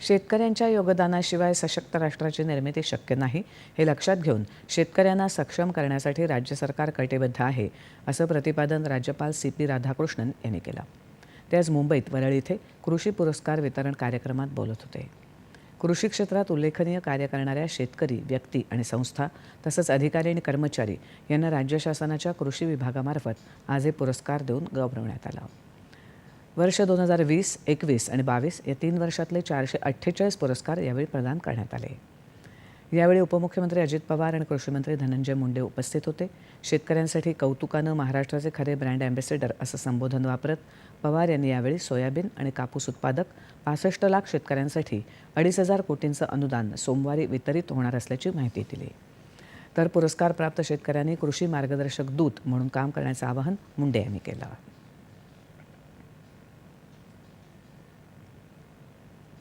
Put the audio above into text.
शेतकऱ्यांच्या योगदानाशिवाय सशक्त राष्ट्राची निर्मिती शक्य नाही. हे लक्षात घेऊन शेतकऱ्यांना सक्षम करण्यासाठी राज्य सरकार कटिबद्ध आहे असं प्रतिपादन राज्यपाल सी पी राधाकृष्णन यांनी केलं. ते आज मुंबईत वरळ इथे कृषी पुरस्कार वितरण कार्यक्रमात बोलत होते. कृषी क्षेत्रात उल्लेखनीय कार्य करणाऱ्या शेतकरी व्यक्ती आणि संस्था तसंच अधिकारी आणि कर्मचारी यांना राज्य शासनाच्या कृषी विभागामार्फत आज हे पुरस्कार देऊन गौरवण्यात आलं. वर्ष दोन हजार वीस एकवीस आणि बावीस या तीन वर्षातले चारशे अठ्ठेचाळीस पुरस्कार यावेळी प्रदान करण्यात आले. यावेळी उपमुख्यमंत्री अजित पवार आणि कृषीमंत्री धनंजय मुंडे उपस्थित होते. शेतकऱ्यांसाठी कौतुकानं महाराष्ट्राचे खरे ब्रँड अँबॅसेडर असं संबोधन वापरत पवार यांनी यावेळी सोयाबीन आणि कापूस उत्पादक पासष्ट लाख शेतकऱ्यांसाठी अडीच हजार कोटींचं अनुदान सोमवारी वितरित होणार असल्याची माहिती दिली. तर पुरस्कार प्राप्त शेतकऱ्यांनी कृषी मार्गदर्शक दूत म्हणून काम करण्याचं आवाहन मुंडे यांनी केलं.